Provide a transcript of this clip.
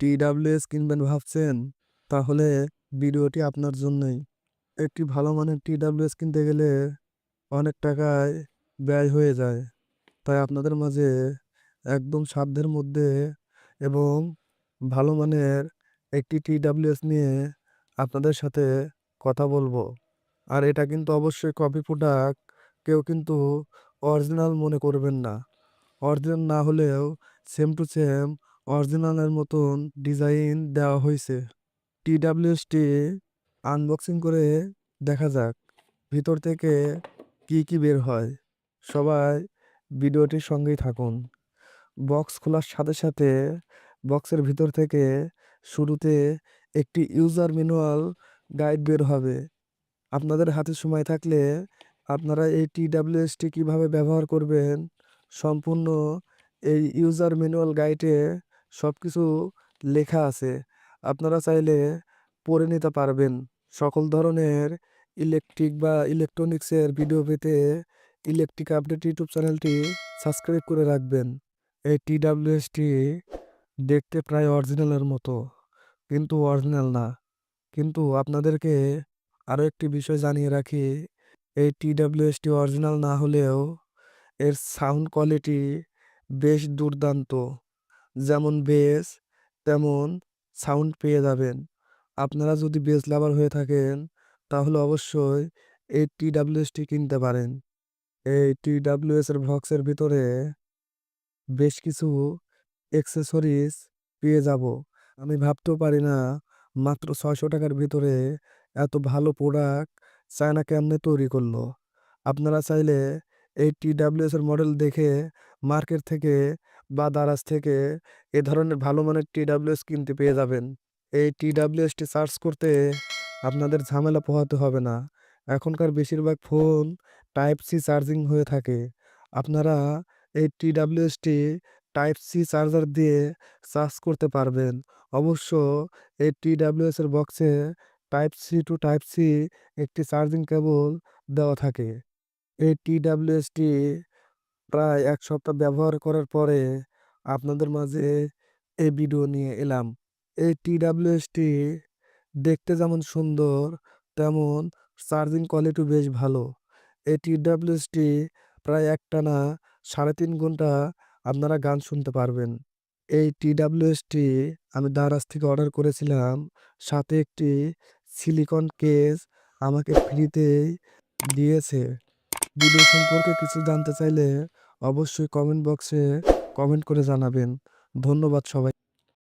TWS কিনবেন ভাবছেন, তাহলে ভিডিওটি আপনার জন্যই। একটি ভালো মানের টিডাব্লিউএস কিনতে গেলে অনেক টাকায় ব্যয় হয়ে যায়। তাই আপনাদের মাঝে একদম সাধ্যের মধ্যে এবং ভালো মানের একটি টিডাব্লিউএস নিয়ে আপনাদের সাথে কথা বলব। আর এটা কিন্তু অবশ্যই কপি প্রোডাক্ট, কেউ কিন্তু অরিজিনাল মনে করবেন না। অরিজিনাল না হলেও সেম টু সেম অরিজিনালের মতন ডিজাইন দেওয়া হয়েছে। টিডাব্লিউএসটি আনবক্সিং করে দেখা যাক, ভিতর থেকে কি কি বের হয়। সবাই ভিডিওটির সঙ্গেই থাকুন। বক্স খোলার সাথে সাথে বক্সের ভিতর থেকে শুরুতে একটি ইউজার ম্যানুয়াল গাইড বের হবে। আপনাদের হাতে সময় থাকলে আপনারা এই টিডাব্লিউএসটি কীভাবে ব্যবহার করবেন, সম্পূর্ণ এই ইউজার ম্যানুয়াল গাইডে সব কিছু লেখা আছে। আপনারা চাইলে পড়ে নিতে পারবেন। সকল ধরনের ইলেকট্রিক বা ইলেকট্রনিক্সের ভিডিও পেতে ইলেকট্রিক আপডেট ইউটিউব চ্যানেলটি সাবস্ক্রাইব করে রাখবেন। এই টিডাব্লিউএসটি দেখতে প্রায় অরিজিনালের মতো, কিন্তু অরিজিনাল না। কিন্তু আপনাদেরকে আরও একটি বিষয় জানিয়ে রাখি, এই টিডাব্লিউএসটি অরিজিনাল না হলেও এর সাউন্ড কোয়ালিটি বেশ দুর্দান্ত। যেমন বেস তেমন সাউন্ড পেয়ে যাবেন। আপনারা যদি বেস লাভার হয়ে থাকেন, তাহলে অবশ্যই এই টিডাব্লিউএসটি কিনতে পারেন। এই টিডাব্লিউএস এর বক্সের ভিতরে বেশ কিছু এক্সেসরিজ পেয়ে যাব। আমি ভাবতেও পারি না, মাত্র ছয়শো টাকার ভিতরে এত ভালো প্রোডাক্ট চায়না কেমনে তৈরি করল। আপনারা চাইলে এই টিডাব্লিউএস এর মডেল দেখে মার্কেট থেকে বা দারাজ থেকে এ ধরনের ভালো মানের টিডাব্লিউএস কিনতে পেয়ে যাবেন। এই টিডাব্লিউএসটি সার্চ করতে আপনাদের ঝামেলা পোহাতে হবে না। এখনকার বেশিরভাগ ফোন টাইপ সি চার্জিং হয়ে থাকে। আপনারা এই টিডাব্লিউএসটি টাইপ সি চার্জার দিয়ে চার্জ করতে পারবেন। অবশ্য এই টিডাব্লিউএস এর বক্সে type C to type C একটি চার্জিং কেবল দেওয়া থাকে। এই টিডাব্লিউএসটি প্রায় এক সপ্তাহ ব্যবহার করার পরে আপনাদের মাঝে এই ভিডিও নিয়ে এলাম। এই টিডাব্লিউএসটি দেখতে যেমন সুন্দর, তেমন চার্জিং কোয়ালিটি বেশ ভালো। এই টিডাব্লিউএসটি প্রায় একটানা সাড়ে তিন ঘণ্টা আপনারা গান শুনতে পারবেন। এই টিডাব্লিউএসটি আমি দারাজ থেকে অর্ডার করেছিলাম। সাথে একটি সিলিকন কেস আমাকে ফ্রিতেই দিয়েছে। ভিডিও সম্পর্কে কিছু জানতে চাইলে অবশ্যই কমেন্ট বক্সে কমেন্ট করে জানাবেন। ধন্যবাদ সবাই।